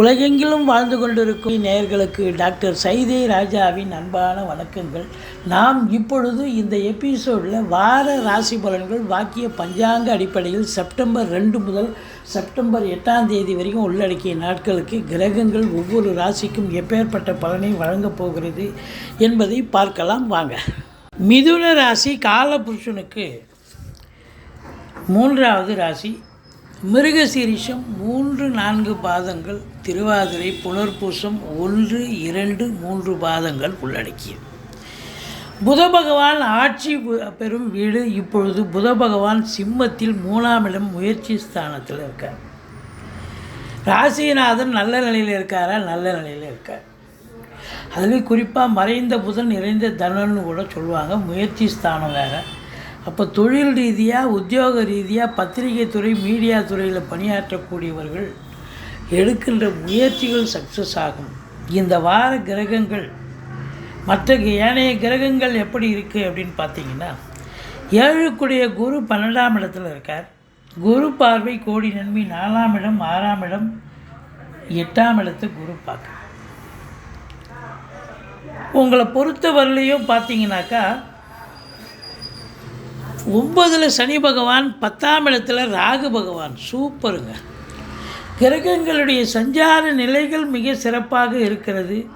உலகெங்கிலும் வாழ்ந்து கொண்டிருக்கும் நேயர்களுக்கு டாக்டர் சைதே ராஜாவின் அன்பான வணக்கங்கள். நாம் இப்பொழுது இந்த எபிசோடில் வார ராசி பலன்கள் வாக்கிய பஞ்சாங்க அடிப்படையில் செப்டம்பர் ரெண்டு முதல் செப்டம்பர் எட்டாம் தேதி வரைக்கும் உள்ளடக்கிய நாட்களுக்கு கிரகங்கள் ஒவ்வொரு ராசிக்கும் எப்பேற்பட்ட பலனை வழங்கப் போகிறது என்பதை பார்க்கலாம் வாங்க. மிதுன ராசி காலபுருஷனுக்கு மூன்றாவது ராசி மிருகசீரிஷம் மூன்று நான்கு பாதங்கள் திருவாதிரை புனர்பூசம் ஒன்று இரண்டு மூன்று பாதங்கள் உள்ளடக்கியது. புத பகவான் ஆட்சி பெறும் வீடு இப்பொழுது புத பகவான் சிம்மத்தில் மூணாம் இடம் முயற்சி ஸ்தானத்தில் இருக்கார். ராசிநாதன் நல்ல நிலையில் இருக்காரா? நல்ல நிலையில் இருக்கார். அதுலேயும் குறிப்பாக மறைந்த புதன் நிறைந்த தனன்னு கூட சொல்லுவாங்க. முயற்சி ஸ்தானம் வேறு. அப்போ தொழில் ரீதியாக உத்தியோக ரீதியாக பத்திரிகை துறை மீடியா துறையில் பணியாற்றக்கூடியவர்கள் எடுக்கின்ற முயற்சிகள் சக்ஸஸ் ஆகும். இந்த வார கிரகங்கள் மற்ற ஏனைய கிரகங்கள் எப்படி இருக்குது அப்படின்னு பார்த்தீங்கன்னா ஏழுக்குடைய குரு பன்னெண்டாம் இடத்துல இருக்கார். குரு பார்வை கோடி நன்மை நாலாம் இடம் ஆறாம் இடம் எட்டாம் இடத்தை குரு பார்க்க உங்களை பொறுத்தவரையிலையும் பார்த்தீங்கன்னாக்கா ஒன்பதில் சனி பகவான் பத்தாம் இடத்துல ராகு பகவான். சூப்பருங்க. கிரகங்களுடைய சஞ்சார நிலைகள் மிக சிறப்பாக இருக்கிறது.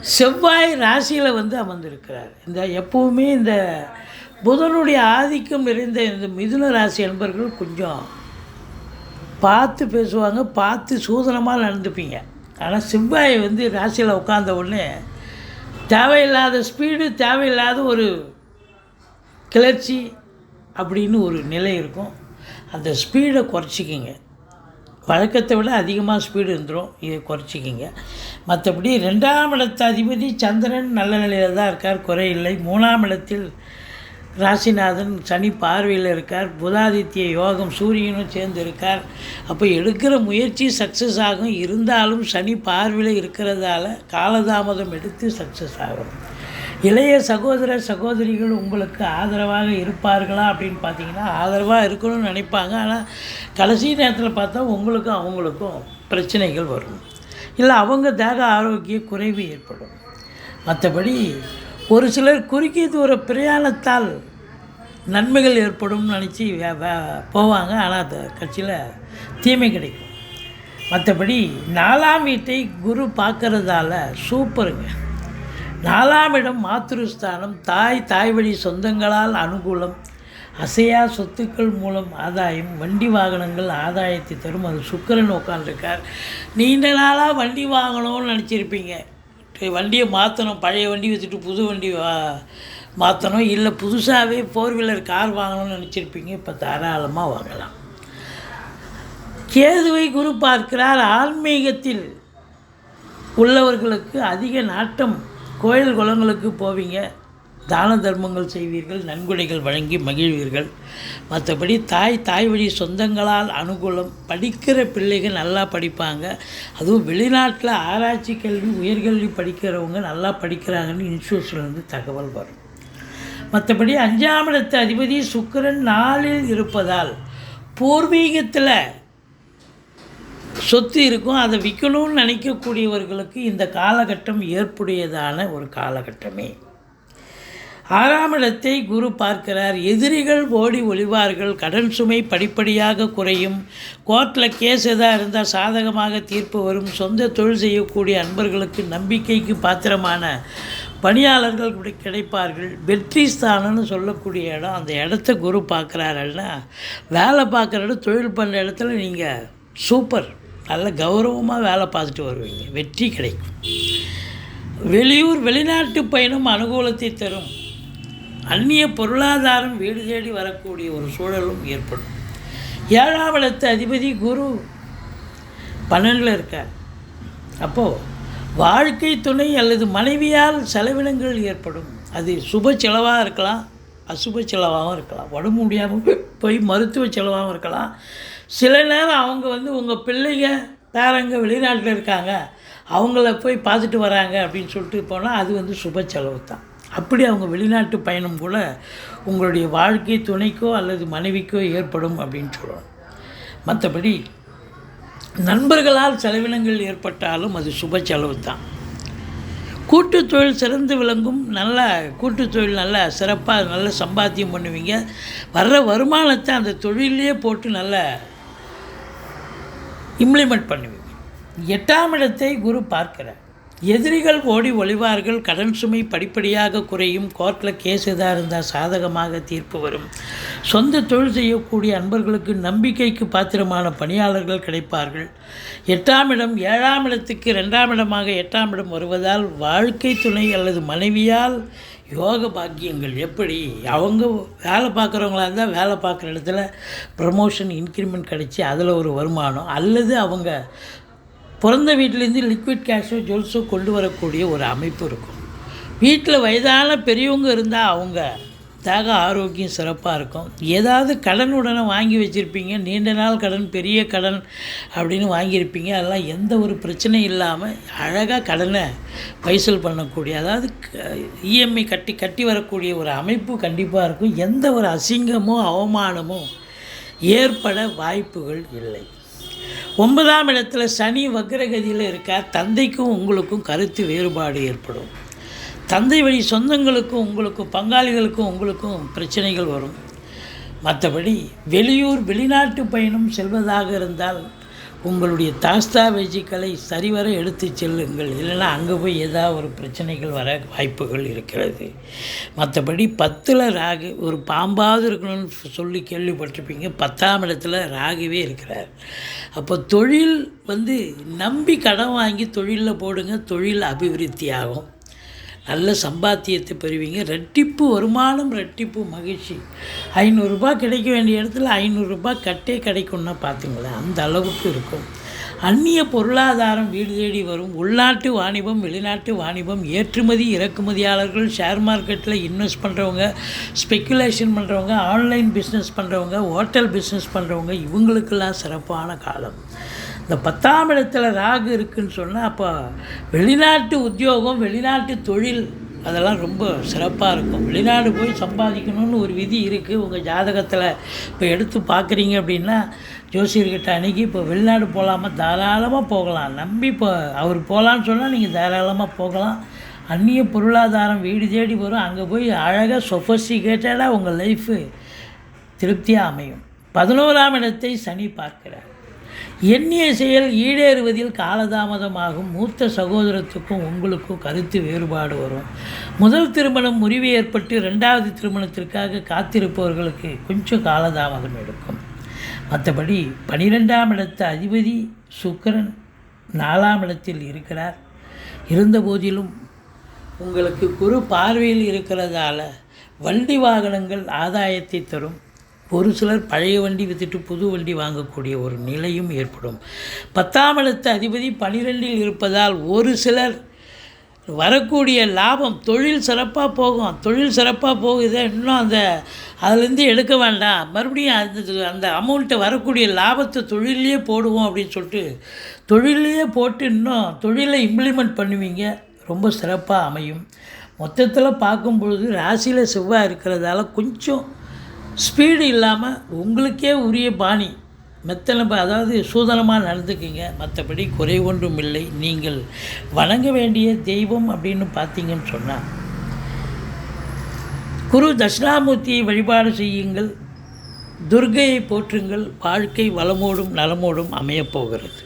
செவ்வாய் ராசியில் வந்து அமர்ந்திருக்கிறார். இந்த எப்போவுமே இந்த புதனுடைய ஆதிக்கம் நிறைந்த இந்த மிதுன ராசி நண்பர்கள் கொஞ்சம் பார்த்து பேசுவாங்க பார்த்து சூதனமாக நடந்துப்பீங்க. ஆனால் செவ்வாய் வந்து ராசியில் உட்காந்த உடனே தேவையில்லாத ஸ்பீடு தேவையில்லாத ஒரு கிளர்ச்சி அப்படின்னு ஒரு நிலை இருக்கும். அந்த ஸ்பீடை குறைச்சிக்கிங்க. வழக்கத்தை விட அதிகமாக ஸ்பீடு இருந்துடும் இதை குறைச்சிக்கிங்க. மற்றபடி ரெண்டாம் இடத்து அதிபதி சந்திரன் நல்ல நிலையில் தான் இருக்கார். குறையில்லை மூணாம் இடத்தில் ராசிநாதன் சனி பார்வையில் இருக்கார். புதாதித்ய யோகம் சூரியனும் சேர்ந்து இருக்கார். அப்போ எடுக்கிற முயற்சி சக்ஸஸ் ஆகும். இருந்தாலும் சனி பார்வையில் இருக்கிறதால காலதாமதம் எடுத்து சக்ஸஸ் ஆகும். இளைய சகோதர சகோதரிகள் உங்களுக்கு ஆதரவாக இருப்பார்களா அப்படின்னு பார்த்தீங்கன்னா ஆதரவாக இருக்கணும்னு நினைப்பாங்க. ஆனால் கடைசி நேரத்தில் பார்த்தா உங்களுக்கும் அவங்களுக்கும் பிரச்சனைகள் வரும். இல்லை அவங்க தேக ஆரோக்கிய குறைவு ஏற்படும். மற்றபடி ஒரு சிலர் குறுகிய தூர பிரயாணத்தால் நன்மைகள் ஏற்படும்னு நினச்சி போவாங்க. ஆனால் அந்த கட்சியில் தீமை கிடைக்கும். மற்றபடி நாலாம் வீட்டை குரு பார்க்குறதால சூப்பருங்க. நாலாம் இடம் மாத்ருஸ்தானம் தாய் தாய் வழி சொந்தங்களால் அனுகூலம் அசையா சொத்துக்கள் மூலம் ஆதாயம் வண்டி வாகனங்கள் ஆதாயத்தை தரும். அது சுக்கரன் உட்காந்துருக்கார் நீண்ட நாளாக வண்டி வாங்கணும்னு நினச்சிருப்பீங்க. வண்டியை மாற்றணும் பழைய வண்டி வச்சுட்டு புது வண்டி வா மாற்றணும் இல்லை புதுசாகவே ஃபோர் வீலர் கார் வாங்கணும்னு நினச்சிருப்பீங்க. இப்போ தாராளமாக வாங்கலாம். கேதுவை குரு பார்க்கிறார். ஆன்மீகத்தில் உள்ளவர்களுக்கு அதிக நாட்டம் கோயில் குளங்களுக்கு போவீங்க. தான தர்மங்கள் செய்வீர்கள் நன்கொடைகள் வழங்கி மகிழ்வீர்கள். மற்றபடி தாய் தாய் வழி சொந்தங்களால் அனுகூலம். படிக்கிற பிள்ளைகள் நல்லா படிப்பாங்க. அதுவும் வெளிநாட்டில் ஆராய்ச்சி கல்வி உயர்கல்வி படிக்கிறவங்க நல்லா படிக்கிறாங்கன்னு இன்ஸ்டியூஷன்லேருந்து தகவல் வரும். மற்றபடி அஞ்சாம் இடத்து அதிபதி சுக்கிரன் நாளில் இருப்பதால் பூர்வீகத்தில் சொத்து இருக்கும் அதை விற்கணும்னு நினைக்கக்கூடியவர்களுக்கு இந்த காலகட்டம் ஏற்புடையதான ஒரு காலகட்டமே. ஆறாம் இடத்தை குரு பார்க்கிறார். எதிரிகள் ஓடி ஒளிவார்கள். கடன் சுமை படிப்படியாக குறையும். கோர்ட்டில் கேஸ் எதாக இருந்தால் சாதகமாக தீர்ப்பு வரும். சொந்த தொழில் செய்யக்கூடிய அன்பர்களுக்கு நம்பிக்கைக்கு பாத்திரமான பணியாளர்கள் கூட கிடைப்பார்கள். வெற்றி ஸ்தானம்னு சொல்லக்கூடிய இடம் அந்த இடத்த குரு பார்க்குறாருன்னா வேலை பார்க்குற இடம் தொழில் பண்ணுற இடத்துல நீங்கள் சூப்பர். நல்ல கௌரவமாக வேலை பார்த்துட்டு வருவீங்க. வெற்றி கிடைக்கும். வெளியூர் வெளிநாட்டு பயணம் அனுகூலத்தை தரும். அந்நிய பொருளாதாரம் வீடு தேடி வரக்கூடிய ஒரு சூழலும் ஏற்படும். ஏழாம் இடத்து அதிபதி குரு பன்னெண்டில் இருக்கார். அப்போது வாழ்க்கை துணை அல்லது மனைவியால் செலவினங்கள் ஏற்படும். அது சுப செலவாக இருக்கலாம் அசுப செலவாகவும் இருக்கலாம். உடம்பு முடியாமல் போய் மருத்துவ செலவாகவும் இருக்கலாம். சில நேரம் அவங்க வந்து உங்கள் பிள்ளைங்க பேரங்க வெளிநாட்டில் இருக்காங்க அவங்கள போய் பார்த்துட்டு வராங்க அப்படின்னு சொல்லிட்டு போனால் அது வந்து சுப செலவு தான் அப்படி அவங்க வெளிநாட்டு பயணம் கூட உங்களுடைய வாழ்க்கை துணைக்கோ அல்லது மனைவிக்கோ ஏற்படும் அப்படின்னு சொல்லணும். மற்றபடி நண்பர்களால் செலவினங்கள் ஏற்பட்டாலும் அது சுப செலவு தான் கூட்டு தொழில் சிறந்து விளங்கும் நல்ல கூட்டு தொழில் நல்ல சிறப்பாக நல்ல சம்பாத்தியம் பண்ணுவீங்க. வர்ற வருமானத்தை அந்த தொழிலே போட்டு நல்ல இம்ப்ளிமெண்ட் பண்ணுவீங்க எட்டாம் இடத்தை குரு பார்க்கிறார். எதிரிகள் ஓடி ஒளிவார்கள் கடன் சுமை படிப்படியாக குறையும் கோர்ட்டில் கேஸ் எதாக இருந்தால் சாதகமாக தீர்ப்பு வரும். சொந்த தொழில் செய்யக்கூடிய அன்பர்களுக்கு நம்பிக்கைக்கு பாத்திரமான பணியாளர்கள் கிடைப்பார்கள். எட்டாம் இடம் ஏழாம் இடத்துக்கு ரெண்டாம் இடமாக எட்டாம் இடம் வருவதால் வாழ்க்கை துணை அல்லது மனைவியால் யோக பாக்கியங்கள் எப்படி? அவங்க வேலை பார்க்குறவங்களா இருந்தால் வேலை பார்க்குற இடத்துல ப்ரமோஷன் இன்க்ரிமெண்ட் கிடச்சி அதில் ஒரு வருமானம் அல்லது அவங்க பிறந்த வீட்டிலேருந்து லிக்விட் கேஷோ ஜுவல்ஸோ கொண்டு வரக்கூடிய ஒரு அமைப்பு இருக்கும். வீட்டில் வயதான பெரியவங்க இருந்தால் அவங்க தக ஆரோக்கியம் சிறப்பாக இருக்கும். ஏதாவது கடன் உடனே வாங்கி வச்சுருப்பீங்க. நீண்ட நாள் கடன் பெரிய கடன் அப்படின்னு வாங்கியிருப்பீங்க. அதெல்லாம் எந்த ஒரு பிரச்சனையும் இல்லாமல் அழகாக கடனை பைசல் பண்ணக்கூடிய அதாவது இஎம்ஐ கட்டி கட்டி வரக்கூடிய ஒரு அமைப்பு கண்டிப்பாக இருக்கும். எந்த ஒரு அசிங்கமோ அவமானமோ ஏற்பட வாய்ப்புகள் இல்லை. ஒன்பதாம் இடத்துல சனி வக்ரகதியில் இருக்கார் தந்தைக்கும் உங்களுக்கும் கருத்து வேறுபாடு ஏற்படும். தந்தை வழி சொந்தங்களுக்கும் உங்களுக்கும் பங்காளிகளுக்கும் உங்களுக்கும் பிரச்சனைகள் வரும். மற்றபடி வெளியூர் வெளிநாட்டு பயணம் செல்வதாக இருந்தால் உங்களுடைய தாஸ்தாவேஜிக்களை சரிவர எடுத்து செல்லுங்கள். இல்லைன்னா அங்கே போய் ஏதாவது ஒரு பிரச்சனைகள் வர வாய்ப்புகள் இருக்கிறது. மற்றபடி பத்தில் ராகு ஒரு பாம்பாவது இருக்கணும்னு சொல்லி கேள்விப்பட்டிருப்பீங்க. பத்தாம் இடத்துல ராகுவே இருக்கிறார். அப்போ தொழில் வந்து நம்பி கடன் வாங்கி தொழிலில் போடுங்க. தொழில் அபிவிருத்தி ஆகும் நல்ல சம்பாத்தியத்தை பெறுவீங்க. ரெட்டிப்பு வருமானம் ரெட்டிப்பு மகிழ்ச்சி. ஐநூறுரூபா கிடைக்க வேண்டிய இடத்துல ஐநூறுரூபா கட்டே கிடைக்கும்னா பார்த்துங்களேன் அந்த அளவுக்கு இருக்கும். அந்நிய பொருளாதாரம் வீடு தேடி வரும். உள்நாட்டு வாணிபம் வெளிநாட்டு வாணிபம் ஏற்றுமதி இறக்குமதியாளர்கள் ஷேர் மார்க்கெட்டில் இன்வெஸ்ட் பண்ணுறவங்க ஸ்பெக்குலேஷன் பண்ணுறவங்க ஆன்லைன் பிஸ்னஸ் பண்ணுறவங்க ஹோட்டல் பிஸ்னஸ் பண்ணுறவங்க இவங்களுக்கெல்லாம் சிறப்பான காலம். இந்த பத்தாம் இடத்துல ராகு இருக்குதுன்னு சொன்னால் அப்போ வெளிநாட்டு உத்தியோகம் வெளிநாட்டு தொழில் அதெல்லாம் ரொம்ப சிறப்பாக இருக்கும். வெளிநாடு போய் சம்பாதிக்கணும்னு ஒரு விதி இருக்குது உங்கள் ஜாதகத்தில் இப்போ எடுத்து பார்க்குறீங்க அப்படின்னா ஜோசியர்கிட்ட அணுகி இப்போ வெளிநாடு போகலாமா தாராளமாக போகலாம். நம்பி இப்போ அவர் போகலான்னு சொன்னால் நீங்கள் தாராளமாக போகலாம். அந்நிய பொருளாதாரம் வீடு தேடி வரும். அங்கே போய் அழகாக சொஃபஸ்டிகேட்டடாக உங்கள் லைஃபு திருப்தியாக அமையும். பதினோராம் இடத்தை சனி பார்க்கிறார். எண்ணிய செயல் ஈடேறுவதில் காலதாமதமாகும். மூத்த சகோதரத்துக்கும் உங்களுக்கும் கருத்து வேறுபாடு வரும். முதல் திருமணம் முறிவு ஏற்பட்டு ரெண்டாவது திருமணத்திற்காக காத்திருப்பவர்களுக்கு கொஞ்சம் காலதாமதம் எடுக்கும். மற்றபடி பனிரெண்டாம் இடத்து அதிபதி சுக்கிரன் நாலாம் இடத்தில் இருக்கிறார். இருந்த போதிலும் உங்களுக்கு குரு பார்வையில் இருக்கிறதால வண்டி வாகனங்கள் ஆதாயத்தை தரும். ஒரு சிலர் பழைய வண்டி விற்றுட்டு புது வண்டி வாங்கக்கூடிய ஒரு நிலையும் ஏற்படும். பத்தாம் இடத்து அதிபதி பனிரெண்டில் இருப்பதால் ஒரு சிலர் வரக்கூடிய லாபம் தொழில் சிறப்பாக போகும். தொழில் சிறப்பாக போகுது இன்னும் அந்த அதுலேருந்து எடுக்க வேண்டாம். மறுபடியும் அந்த அந்த அமௌண்ட்டை வரக்கூடிய லாபத்தை தொழிலையே போடுவோம் அப்படின்னு சொல்லிட்டு தொழிலையே போட்டு இன்னும் தொழிலை இம்ப்ளிமெண்ட் பண்ணுவீங்க. ரொம்ப சிறப்பாக அமையும். மொத்தத்தில் பார்க்கும் பொழுது ராசியில் செவ்வாய் இருக்கிறதால கொஞ்சம் ஸ்பீடு இல்லாமல் உங்களுக்கே உரிய பாணி. மெத்தனை அதாவது சூதனமாக நடந்துக்கிங்க. மற்றபடி குறை ஒன்றும் இல்லை. நீங்கள் வணங்க வேண்டிய தெய்வம் அப்படின்னு பார்த்தீங்கன்னு சொன்னால் குரு தட்சிணாமூர்த்தியை வழிபாடு செய்யுங்கள். துர்கையை போற்றுங்கள். வாழ்க்கை வளமோடும் நலமோடும் அமையப்போகிறது